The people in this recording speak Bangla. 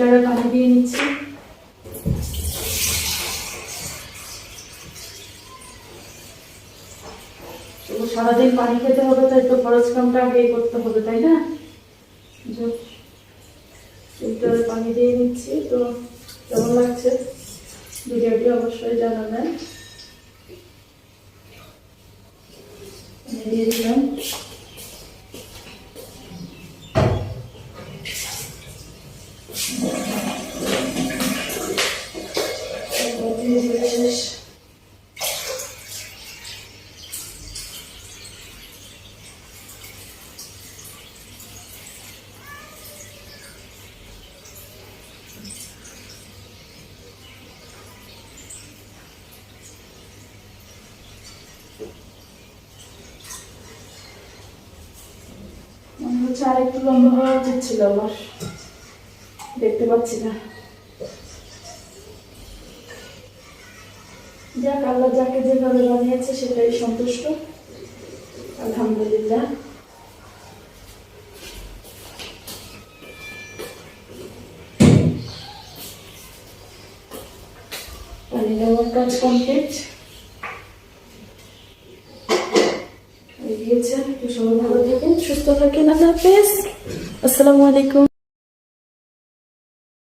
ফিল্টারে পানি দিয়ে নিচ্ছি। সারাদিন পানি খেতে হবে, তাই তো খরচ কামটা আগেই করতে হবে, তাই না? পানি দিয়ে নিচ্ছি, তো কেমন লাগছে? ভিডিওটি অবশ্যই জানাবেন। দিয়ে দিলাম। Bir tane kullanma adeti de var. দেখতে পাচ্ছি না। যাক, আল্লাহ যাকে যেভাবে বানিয়েছে সেটাই সন্তুষ্ট। আলহামদুলিল্লাহ। পানি কাজ কমপ্লিট গিয়েছে। তো সবাই ভালো থাকেন, সুস্থ থাকেন। আল্লাহ হাফেজ। আসসালামু আলাইকুম।